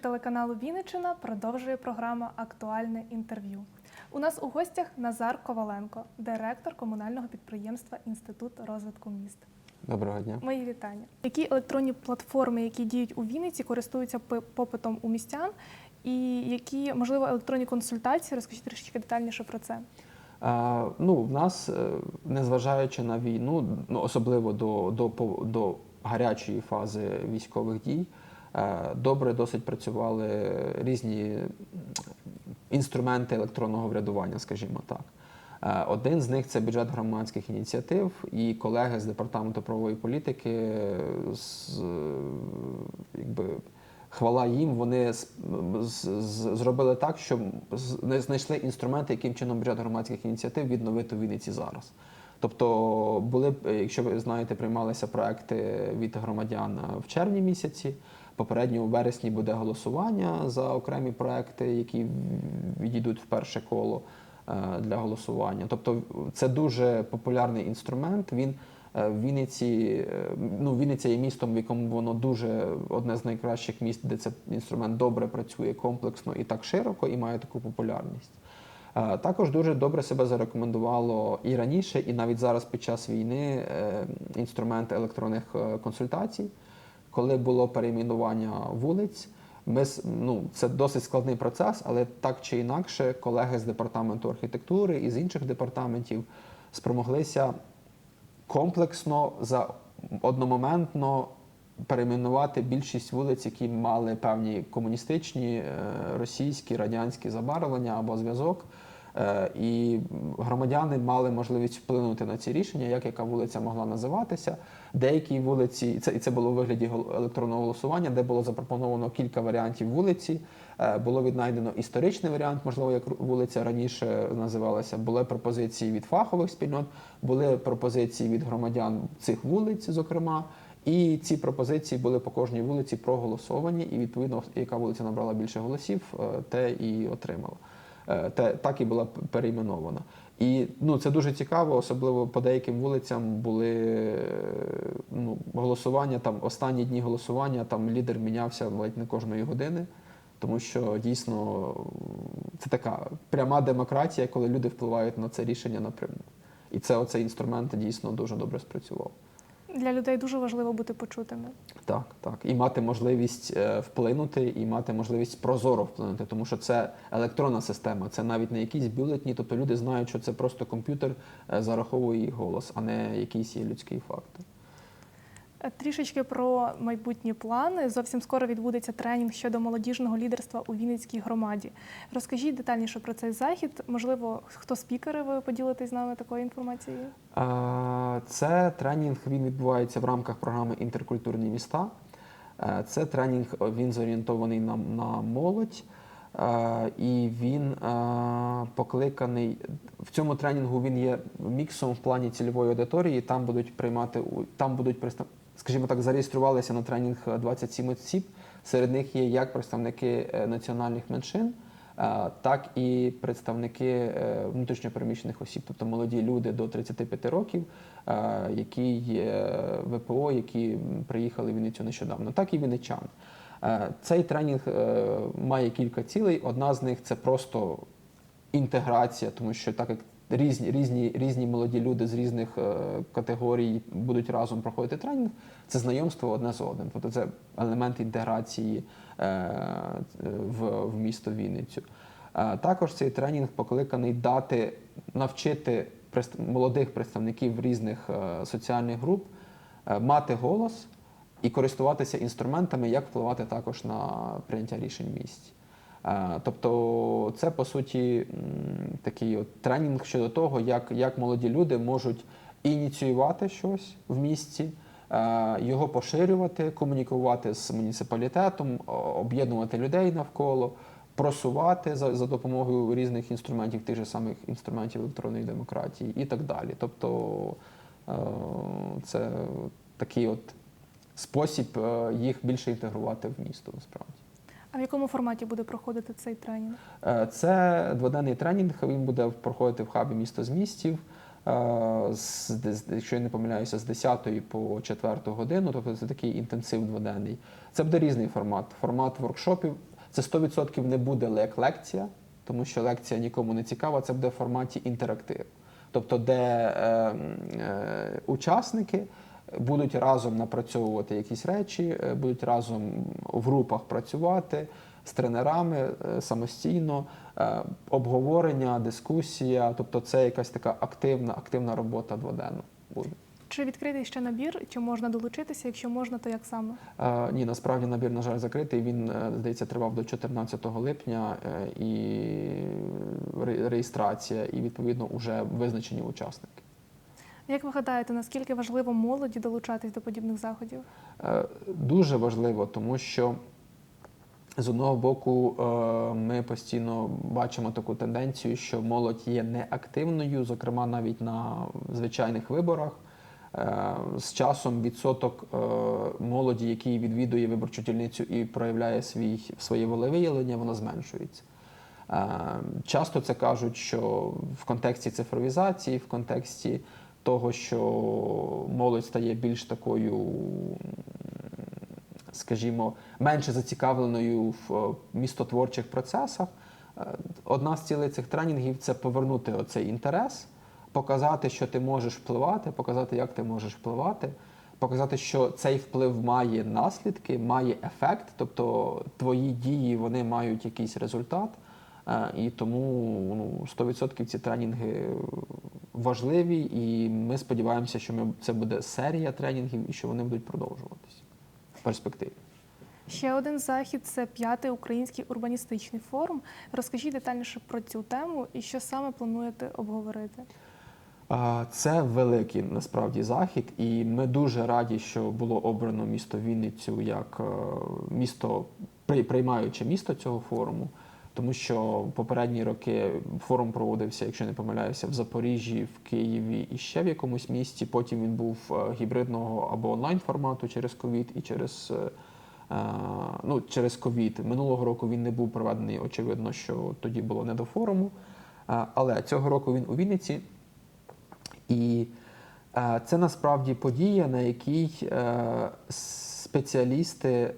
телеканалу Вінниччина продовжує програма Актуальне інтерв'ю. У нас у гостях Назар Коваленко, директор комунального підприємства Інститут розвитку міст. Доброго дня. Мої вітання. Які електронні платформи, які діють у Вінниці, користуються попитом у містян, і які можливо електронні консультації? Розкажіть трішки детальніше про це. Ну, в нас, е, незважаючи на війну, ну, особливо до, до, до гарячої фази військових дій, добре досить працювали різні інструменти електронного врядування, скажімо так. Е, Один з них це бюджет громадських ініціатив, і колеги з департаменту правової політики з, е, якби, хвала їм, вони зробили так, що знайшли інструменти, яким чином бюджет громадських ініціатив відновити в Вінниці зараз. Тобто, були, якщо ви знаєте, приймалися проекти від громадян в червні місяці. Попередньо вересні буде голосування за окремі проекти, які відійдуть в перше коло е, для голосування. Тобто, це дуже популярний інструмент. Він е, в Вінниці, е, ну Вінниця є містом, в якому воно дуже одне з найкращих міст, де цей інструмент добре працює комплексно і так широко, і має таку популярність. Також дуже добре себе зарекомендувало і раніше, і навіть зараз під час війни інструмент електронних консультацій, коли було перейменування вулиць. Ми ну, це досить складний процес, але так чи інакше, колеги з департаменту архітектури і з інших департаментів спромоглися комплексно за одномоментно перейменувати більшість вулиць, які мали певні комуністичні, е, російські, радянські забарвлення або зв'язок. Е, І громадяни мали можливість вплинути на ці рішення, як яка вулиця могла називатися. Деякі вулиці, і це, і це було у вигляді електронного голосування, де було запропоновано кілька варіантів вулиці. Е, Було віднайдено історичний варіант, можливо, як вулиця раніше називалася. Були пропозиції від фахових спільнот, були пропозиції від громадян цих вулиць, зокрема. І ці пропозиції були по кожній вулиці проголосовані, і відповідно, яка вулиця набрала більше голосів, е, те і отримала. Е, Те так і була перейменована. І ну це дуже цікаво, особливо по деяким вулицям були е, ну, голосування. Там останні дні голосування, там лідер мінявся ледь не кожної години, тому що дійсно це така пряма демократія, коли люди впливають на це рішення напряму. І це оцей інструмент дійсно дуже добре спрацював. Для людей дуже важливо бути почутими. Так, так. І мати можливість е, вплинути, і мати можливість прозоро вплинути, тому що це електронна система, це навіть не якісь бюлетні, тобто люди знають, що це просто комп'ютер е, зараховує їх голос, а не якийсь є людський фактор. Трішечки про майбутні плани. Зовсім скоро відбудеться тренінг щодо молодіжного лідерства у Вінницькій громаді. Розкажіть детальніше про цей захід. Можливо, хто спікери, ви поділитесь з нами такою інформацією? Це тренінг він відбувається в рамках програми Інтеркультурні міста. Е, Це тренінг він зорієнтований на, на молодь. Е, І він е, покликаний в цьому тренінгу. Він є міксом в плані цільової аудиторії. Там будуть приймати там будуть скажімо так, зареєструвалися на тренінг 27 осіб. Серед них є як представники е, національних меншин, е, так і представники е, внутрішньопереміщених осіб, тобто молоді люди до 35 років, які є ВПО, які приїхали в Вінницю нещодавно, так і вінничан. Цей тренінг має кілька цілей. Одна з них це просто інтеграція, тому що так як різні, різні, різні молоді люди з різних е, категорій будуть разом проходити тренінг, це знайомство одне з одним. Тобто це елемент інтеграції е, в, в місто Вінницю. Е, Також цей тренінг покликаний дати навчити молодих представників різних соціальних груп мати голос і користуватися інструментами, як впливати також на прийняття рішень в місті. Тобто, це по суті такий от тренінг щодо того, як, як молоді люди можуть ініціювати щось в місті, його поширювати, комунікувати з муніципалітетом, об'єднувати людей навколо, просувати за, за допомогою різних інструментів, тих же самих інструментів електронної демократії і так далі. Тобто е, це такий от спосіб е, їх більше інтегрувати в місто насправді. А в якому форматі буде проходити цей тренінг? Е, Це дводенний тренінг. Він буде проходити в хабі місто з містів. е, Якщо я не помиляюся, з 10 по 4 годину, тобто це такий інтенсив дводенний. Це буде різний формат. Формат воркшопів. Це 100% не буде як лекція, тому що лекція нікому не цікава, це буде в форматі інтерактиву. Тобто, де е, е, учасники будуть разом напрацьовувати якісь речі, е, будуть разом в групах працювати з тренерами е, самостійно, е, обговорення, дискусія. Тобто, це якась така активна, активна робота дводенна буде. Чи відкритий ще набір, чи можна долучитися? Якщо можна, то як саме? Е, Ні, насправді набір, на жаль, закритий. Він, здається, тривав до 14 липня е, і реєстрація, і відповідно вже визначені учасники. Як ви гадаєте, наскільки важливо молоді долучатись до подібних заходів? Е, Дуже важливо, тому що з одного боку е, ми постійно бачимо таку тенденцію, що молодь є неактивною, зокрема навіть на звичайних виборах. Е, З часом відсоток молоді, який відвідує виборчу дільницю і проявляє свій, своє волевиявлення, воно зменшується. Часто це кажуть, що в контексті цифровізації, в контексті того, що молодь стає більш такою, скажімо, менше зацікавленою в е, містотворчих процесах. Е, Одна з цілей цих тренінгів це повернути оцей інтерес, показати, що ти можеш впливати, показати, як ти можеш впливати, показати, що цей вплив має наслідки, має ефект, тобто твої дії вони мають якийсь результат. Е, І тому ну, 100% ці тренінги важливі, і ми сподіваємося, що ми, це буде серія тренінгів і що вони будуть продовжуватися в перспективі. Ще один захід це п'ятий український урбаністичний форум. Розкажіть детальніше про цю тему і що саме плануєте обговорити. Це великий насправді захід, і ми дуже раді, що було обрано місто Вінницю як е, місто при- приймаюче місто цього форуму. Тому що попередні роки форум проводився, якщо не помиляюся, в Запоріжжі, в Києві і ще в якомусь місті. Потім він був е, гібридного або онлайн формату через ковід і через, е, е, ну, через ковід. Минулого року він не був проведений. Очевидно, що тоді було не до форуму. Але цього року він у Вінниці. І це насправді подія, на якій спеціалісти, е,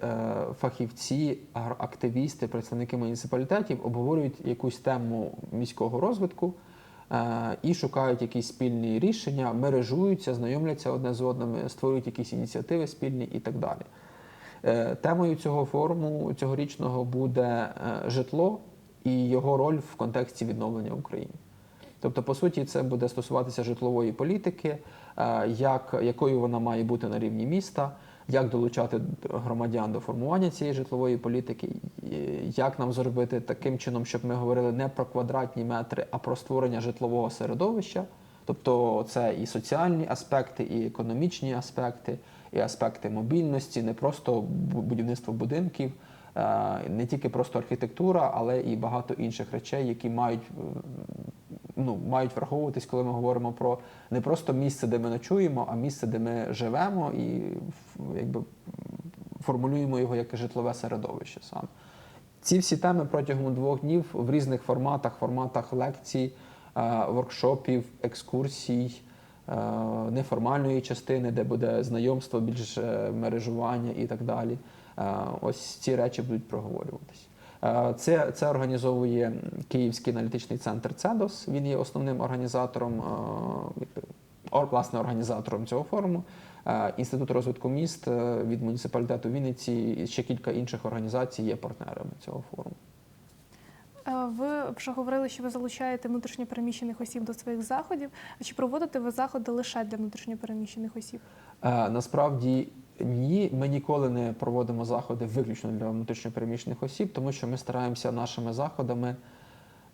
фахівці, активісти, представники муніципалітетів обговорюють якусь тему міського розвитку е, і шукають якісь спільні рішення, мережуються, знайомляться одне з одним, створюють якісь ініціативи спільні і так далі. Е, Темою цього форуму цьогорічного буде житло і його роль в контексті відновлення України. Тобто, по суті, це буде стосуватися житлової політики, як, якою вона має бути на рівні міста, як долучати громадян до формування цієї житлової політики, як нам зробити таким чином, щоб ми говорили не про квадратні метри, а про створення житлового середовища. Тобто це і соціальні аспекти, і економічні аспекти, і аспекти мобільності, не просто будівництво будинків, е, не тільки просто архітектура, але і багато інших речей, які мають ну, мають враховуватись, коли ми говоримо про не просто місце, де ми ночуємо, а місце, де ми живемо, і якби формулюємо його як житлове середовище саме. Ці всі теми протягом двох днів в різних форматах, форматах лекцій, е, воркшопів, екскурсій, е, неформальної частини, де буде знайомство, більш е, мережування і так далі. Е, Ось ці речі будуть проговорюватись. Е, Це, це організовує Київський аналітичний центр ЦЕДОС. Він є основним організатором, е, власне, організатором цього форуму. Е, Інститут розвитку міст від муніципалітету Вінниці і ще кілька інших організацій є партнерами цього форуму. Ви вже говорили, що ви залучаєте внутрішньопереміщених осіб до своїх заходів. Чи проводите ви заходи лише для внутрішньопереміщених осіб? Насправді ні, ми ніколи не проводимо заходи виключно для внутрішньопереміщених осіб, тому що ми стараємося нашими заходами,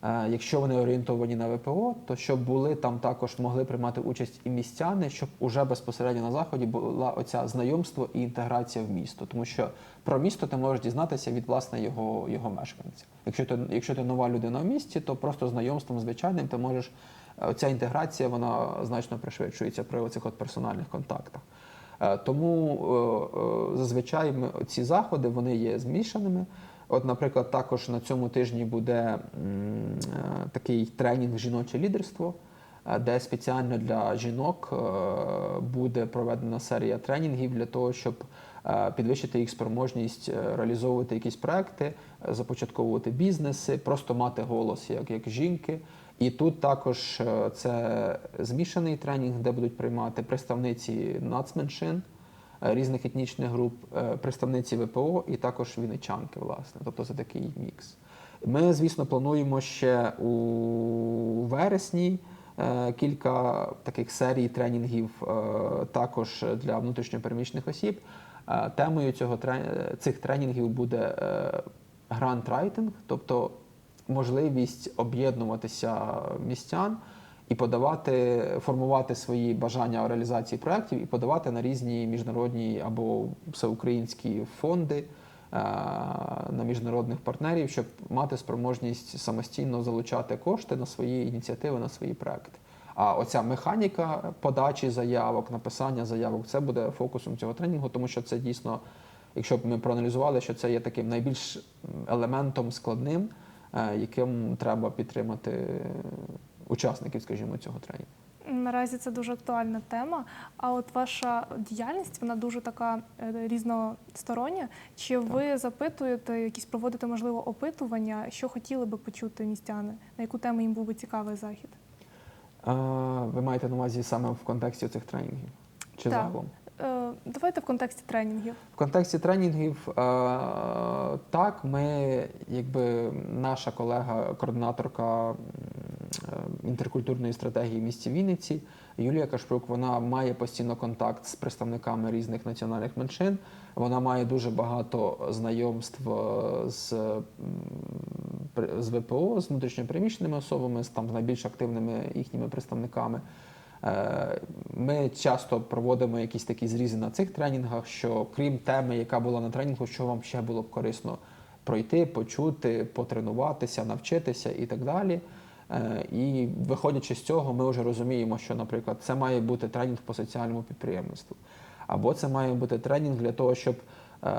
е, якщо вони орієнтовані на ВПО, то щоб були там також могли приймати участь і містяни, щоб уже безпосередньо на заході була оця знайомство і інтеграція в місто. Тому що про місто ти можеш дізнатися від власне його, його мешканців. Якщо ти, якщо ти нова людина в місті, то просто знайомством звичайним ти можеш. Ця інтеграція вона значно пришвидшується при оцих от персональних контактах. Е, Тому е, е, зазвичай ці заходи вони є змішаними. От, наприклад, також на цьому тижні буде такий тренінг жіноче лідерство, де спеціально для жінок буде проведена серія тренінгів для того, щоб підвищити їх спроможність реалізовувати якісь проекти, започатковувати бізнеси, просто мати голос як, як жінки. І тут також е, це змішаний тренінг, де будуть приймати представниці нацменшин е, різних етнічних груп, е, представниці ВПО і також вінничанки, власне. Тобто це такий мікс. Ми, звісно, плануємо ще у вересні кілька таких серій тренінгів також для внутрішньопереміщених осіб. Темою цього цих тренінгів буде грант-райтинг, тобто можливість об'єднуватися містян і подавати, формувати свої бажання реалізації проєктів і подавати на різні міжнародні або всеукраїнські фонди е, на міжнародних партнерів, щоб мати спроможність самостійно залучати кошти на свої ініціативи, на свої проекти. А оця механіка подачі заявок, написання заявок це буде фокусом цього тренінгу, тому що це дійсно, якщо б ми проаналізували, що це є таким найбільш елементом складним, яким треба підтримати е, учасників, скажімо, цього тренінгу. Наразі це дуже актуальна тема. А от ваша діяльність вона дуже така е, різностороння. Чи ви запитуєте, якісь проводите можливо опитування, що хотіли би почути містяни, на яку тему їм був би цікавий захід? Е, Ви маєте на увазі саме в контексті цих тренінгів? Чи Так. загалом? Давайте в контексті тренінгів. В контексті тренінгів, е, так, ми, якби наша колега, координаторка е, інтеркультурної стратегії в місті Вінниці, Юлія Кашпрук, вона має постійно контакт з представниками різних національних меншин. Вона має дуже багато знайомств е, з, з ВПО, з внутрішньопереміщеними особами, з там з найбільш активними їхніми представниками. Е, Ми часто проводимо якісь такі зрізи на цих тренінгах, що крім теми, яка була на тренінгу, що вам ще було б корисно пройти, почути, потренуватися, навчитися і так далі. Е, І виходячи з цього, ми вже розуміємо, що, наприклад, це має бути тренінг по соціальному підприємництву, або це має бути тренінг для того, щоб е,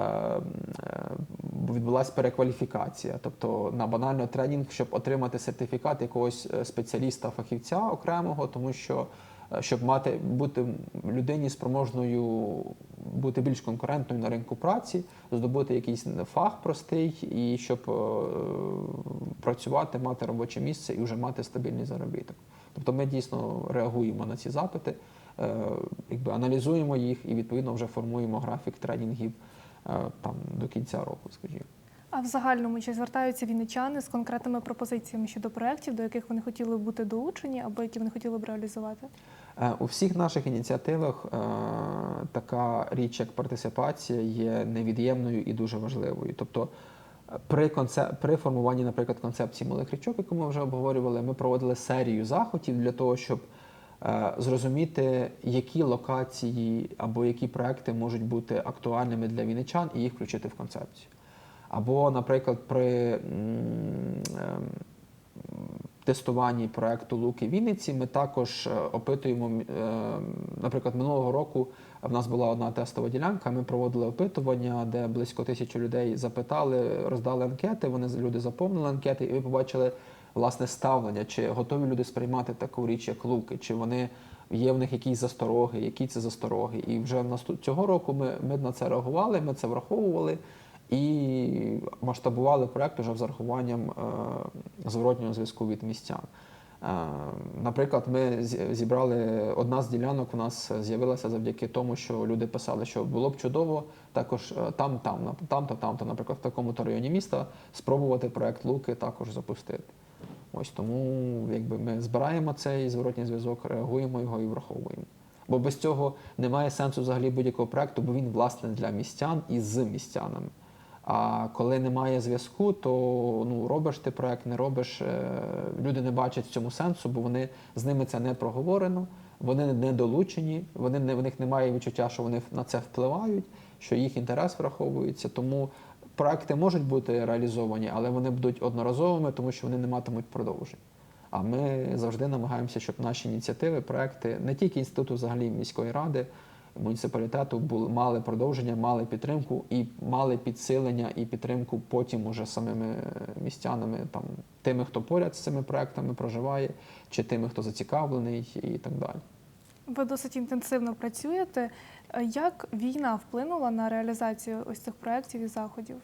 відбулася перекваліфікація, тобто на банально тренінг, щоб отримати сертифікат якогось е, спеціаліста, фахівця окремого, тому що щоб мати бути людині спроможною бути більш конкурентною на ринку праці, здобути якийсь фах простий, і щоб е, працювати, мати робоче місце і вже мати стабільний заробіток. Тобто ми дійсно реагуємо на ці запити, е, якби аналізуємо їх і відповідно вже формуємо графік тренінгів е, там до кінця року, скажімо. А в загальному чи звертаються вінничани з конкретними пропозиціями щодо проєктів, до яких вони хотіли б бути долучені, або які вони хотіли б реалізувати? Е, У всіх наших ініціативах е, така річ, як партисипація, є невід'ємною і дуже важливою. Тобто, е, при, конце... при формуванні, наприклад, концепції малих річок, яку ми вже обговорювали, ми проводили серію заходів для того, щоб зрозуміти, які локації або які проекти можуть бути актуальними для вінничан і їх включити в концепцію. Або, наприклад, при ем, тестуванні проекту Луки Вінниці ми також е, опитуємо. е, Наприклад, минулого року в нас була одна тестова ділянка. Ми проводили опитування, де близько тисячі людей запитали, роздали анкети. Вони люди заповнили анкети, і ви побачили власне ставлення, чи готові люди сприймати таку річ, як луки, чи вони. Є в них якісь застороги, які це застороги. І вже цього року ми, ми на це реагували, ми це враховували і масштабували проект уже з зарахуванням е, зворотнього зв'язку від містян. Е, Наприклад, ми зібрали одна з ділянок у нас з'явилася завдяки тому, що люди писали, що було б чудово також е, там, там, там-то, там-то, наприклад, в такому-то районі міста спробувати проект Луки також запустити. Ось тому якби ми збираємо цей зворотній зв'язок, реагуємо його і враховуємо. Бо без цього немає сенсу взагалі будь-якого проекту, бо він власне для містян і з містянами. А коли немає зв'язку, то ну робиш ти проект, не робиш. е, Люди не бачать в цьому сенсу, бо вони з ними це не проговорено, вони не долучені, вони не в них немає відчуття, що вони на це впливають, що їх інтерес враховується. Тому проекти можуть бути реалізовані, але вони будуть одноразовими, тому що вони не матимуть продовжень. А ми завжди намагаємося, щоб наші ініціативи, проекти не тільки інституту взагалі міської ради, муніципалітету були мали продовження, мали підтримку і мали підсилення і підтримку потім уже самими містянами, там тими, хто поряд з цими проектами проживає, чи тими, хто зацікавлений, і так далі. Ви досить інтенсивно працюєте. Е, Як війна вплинула на реалізацію ось цих проєктів і заходів?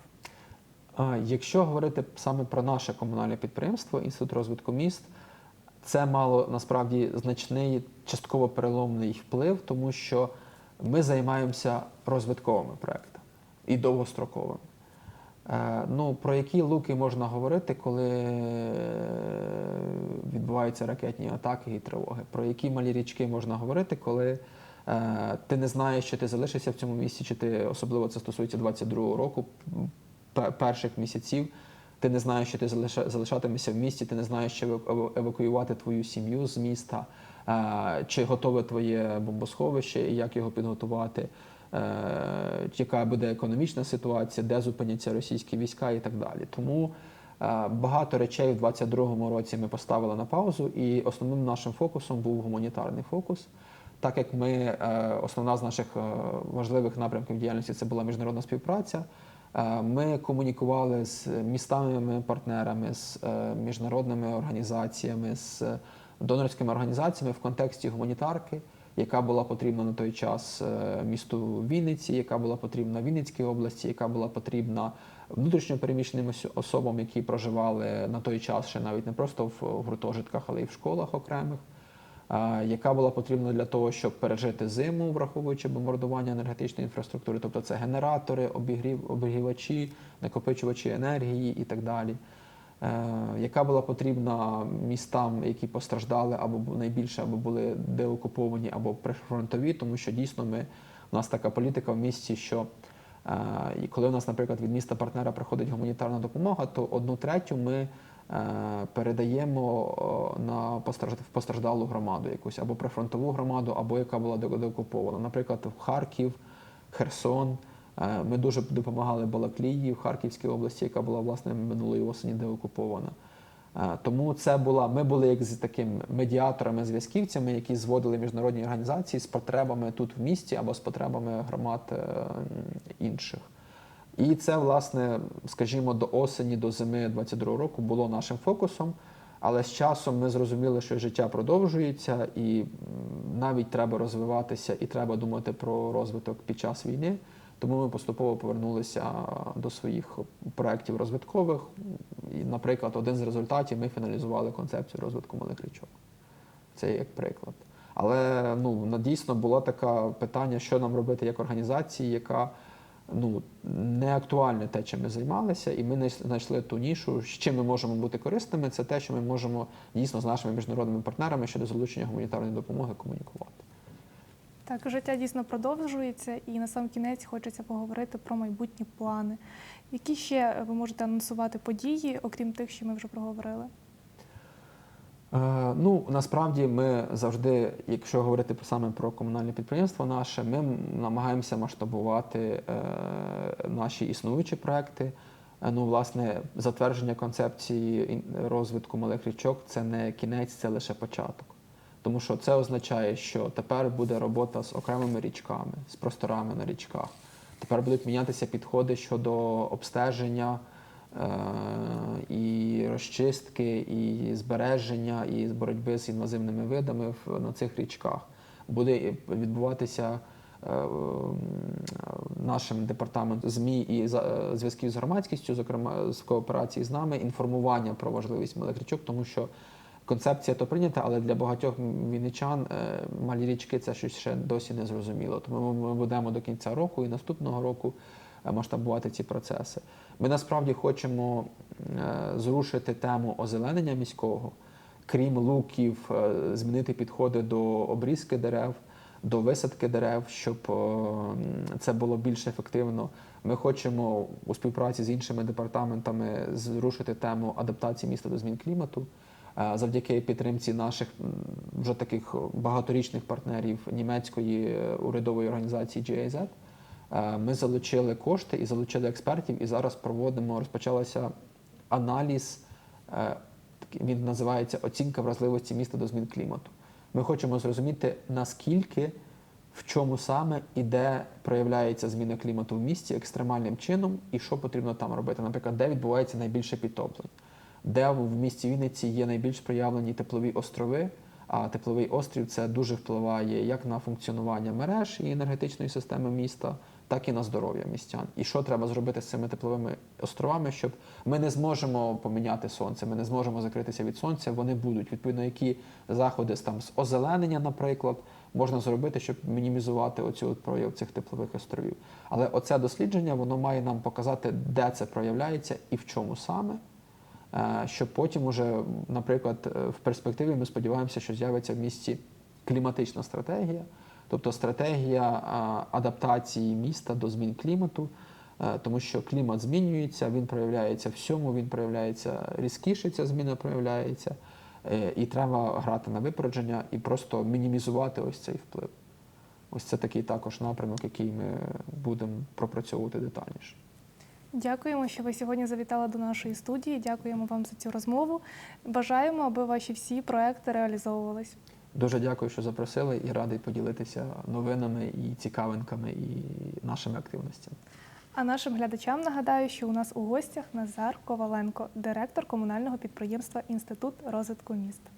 Якщо говорити саме про наше комунальне підприємство, Інститут розвитку міст, це мало насправді значний частково переломний вплив, тому що ми займаємося розвитковими проектами і довгостроковими. Е, Ну, про які луки можна говорити, коли е, відбуваються ракетні атаки і тривоги? Про які малі річки можна говорити, коли е, ти не знаєш, чи ти залишишся в цьому місці, чи ти особливо це стосується 22-го року, перших місяців. Ти не знаєш, що ти залиша- залишатимешся в місті, ти не знаєш, чи евакуювати твою сім'ю з міста, чи готове твоє бомбосховище, і як його підготувати, е, яка буде економічна ситуація, де зупиняться російські війська і так далі. Тому е, багато речей в 22-му році ми поставили на паузу, і основним нашим фокусом був гуманітарний фокус. Так як ми, е, основна з наших важливих напрямків діяльності це була міжнародна співпраця. Ми комунікували з містами партнерами, з міжнародними організаціями, з донорськими організаціями в контексті гуманітарки, яка була потрібна на той час е, місту Вінниці, яка була потрібна Вінницькій області, яка була потрібна внутрішньопереміщеним ос- особам, які проживали на той час ще навіть не просто в гуртожитках, але й в школах окремих яка була потрібна для того, щоб пережити зиму, враховуючи бомбардування енергетичної інфраструктури, тобто це генератори, обігрів, обігрівачі, накопичувачі енергії і так далі. Е, яка була потрібна містам, які постраждали або найбільше, або були деокуповані, або прифронтові, тому що дійсно ми у нас така політика в місті, що е, коли у нас, наприклад, від міста партнера приходить гуманітарна допомога, то одну третю ми е, передаємо на постражд- постраждалу громаду якусь або прифронтову громаду, або яка була де- деокупована. Наприклад, в Харків, Херсон. Е, Ми дуже допомагали Балаклії в Харківській області, яка була власне минулої осені деокупована. Е, Тому це була, ми були як з таким медіаторами, зв'язківцями, які зводили міжнародні організації з потребами тут в місті або з потребами громад е, інших. І це, власне, скажімо, до осені, до зими 22 року було нашим фокусом. Але з часом ми зрозуміли, що життя продовжується, і навіть треба розвиватися, і треба думати про розвиток під час війни. Тому ми поступово повернулися до своїх проєктів розвиткових. І, наприклад, один з результатів ми фіналізували концепцію розвитку малих річок. Це як приклад. Але ну, дійсно було таке питання, що нам робити як організації, яка ну, не актуальне те, чим ми займалися, і ми знайш- знайшли ту нішу, з чим ми можемо бути корисними, це те, що ми можемо дійсно з нашими міжнародними партнерами щодо залучення гуманітарної допомоги комунікувати. Так, життя дійсно продовжується, і на сам кінець хочеться поговорити про майбутні плани. Які ще ви можете анонсувати події, окрім тих, що ми вже проговорили? Е, Ну, насправді ми завжди, якщо говорити саме про комунальне підприємство наше, ми намагаємося масштабувати е, наші існуючі проекти. Е, Ну, власне, затвердження концепції розвитку малих річок це не кінець, це лише початок. Тому що це означає, що тепер буде робота з окремими річками, з просторами на річках. Тепер будуть мінятися підходи щодо обстеження е, і розчистки, і збереження, і боротьби з інвазивними видами в, на цих річках. Буде відбуватися е, нашим департаментом ЗМІ і е, зв'язків з громадськістю, зокрема з кооперації з нами, інформування про важливість малих річок, тому що концепція то прийнята, але для багатьох вінничан е, малі річки це щось ще досі не зрозуміло. Тому ми будемо до кінця року і наступного року е, масштабувати ці процеси. Ми насправді хочемо е, зрушити тему озеленення міського, крім луків, змінити підходи до обрізки дерев, до висадки дерев, щоб це було більш ефективно. Ми хочемо у співпраці з іншими департаментами зрушити тему адаптації міста до змін клімату. Е, Завдяки підтримці наших вже таких багаторічних партнерів німецької е, урядової організації GIZ, е, ми залучили кошти і залучили експертів, і зараз проводимо, розпочалося аналіз, він називається Оцінка вразливості міста до змін клімату. Ми хочемо зрозуміти, наскільки, в чому саме і де проявляється зміна клімату в місті екстремальним чином, і що потрібно там робити. Наприклад, де відбувається найбільше підтоплень, де в місті Вінниці є найбільш проявлені теплові острови, А тепловий острів це дуже впливає як на функціонування мереж і енергетичної системи міста, так і на здоров'я містян. І що треба зробити з цими тепловими островами, щоб ми не зможемо поміняти сонце, ми не зможемо закритися від сонця. Вони будуть відповідно, які заходи там з озеленення, наприклад, можна зробити, щоб мінімізувати оцю от прояв цих теплових островів. Але оце дослідження воно має нам показати, де це проявляється і в чому саме. Е, Щоб потім уже, наприклад, е, в перспективі ми сподіваємося, що з'явиться в місті кліматична стратегія, тобто стратегія адаптації міста до змін клімату, е, тому що клімат змінюється, він проявляється всьому, він проявляється різкіше, ця зміна проявляється, е, і треба грати на випередження і просто мінімізувати ось цей вплив. Ось це такий також напрямок, який ми будемо пропрацьовувати детальніше. Дякуємо, що ви сьогодні завітали до нашої студії. Дякуємо вам за цю розмову. Бажаємо, аби ваші всі проекти реалізовувались. Дуже дякую, що запросили, і радий поділитися новинами і цікавинками і нашими активностями. А нашим глядачам нагадаю, що у нас у гостях Назар Коваленко, директор комунального підприємства Інститут розвитку міста.